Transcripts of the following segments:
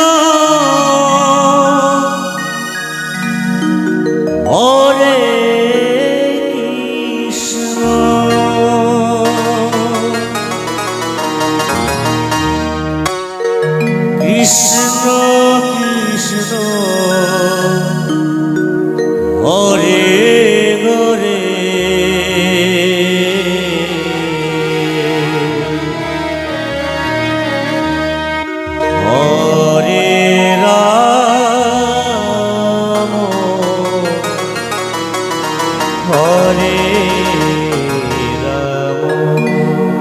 Oh. হরে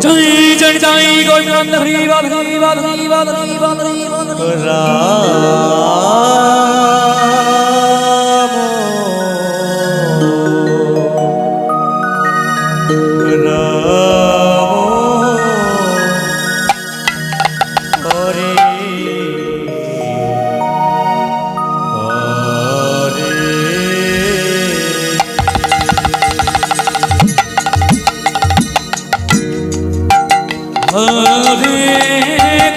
জয় জয় জয় Govinda Hari বল Hari বল Hari বল Hari বল Hari বল Ram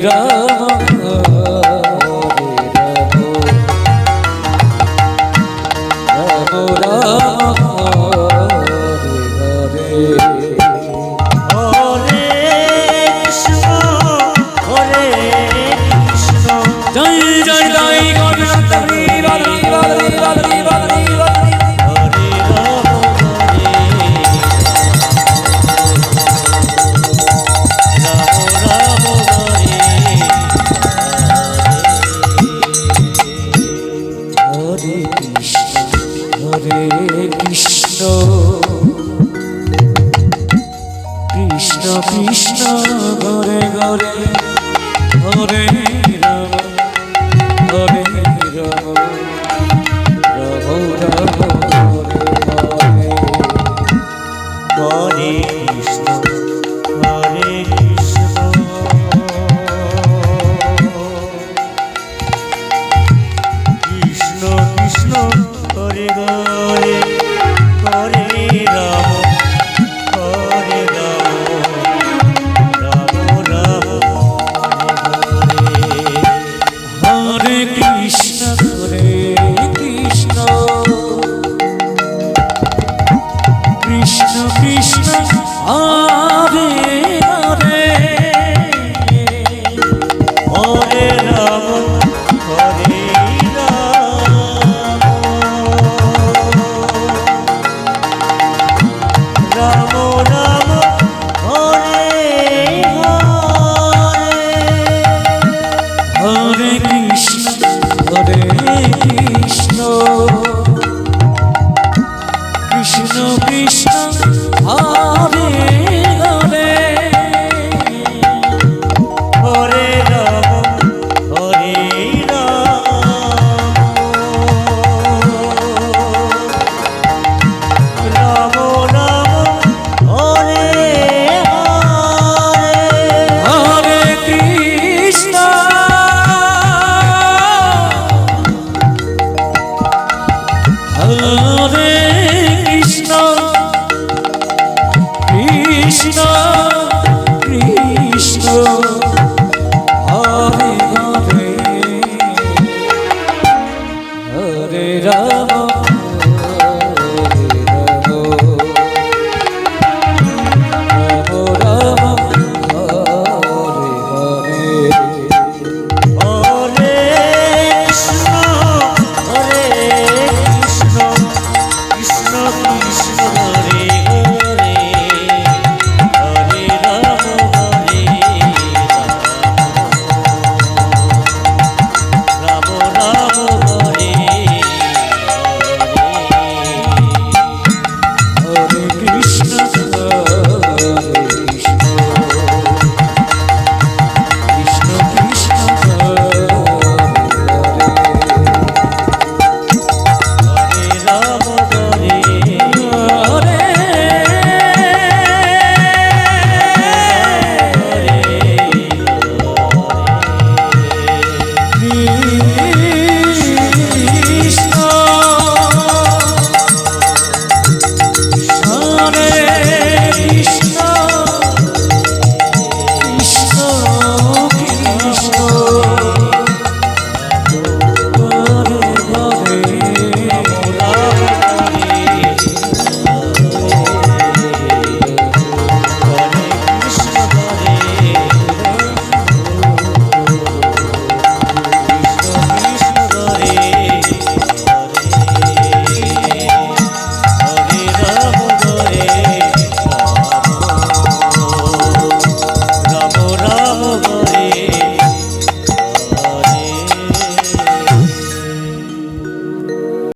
Ram হরে Krishna Krishna হরে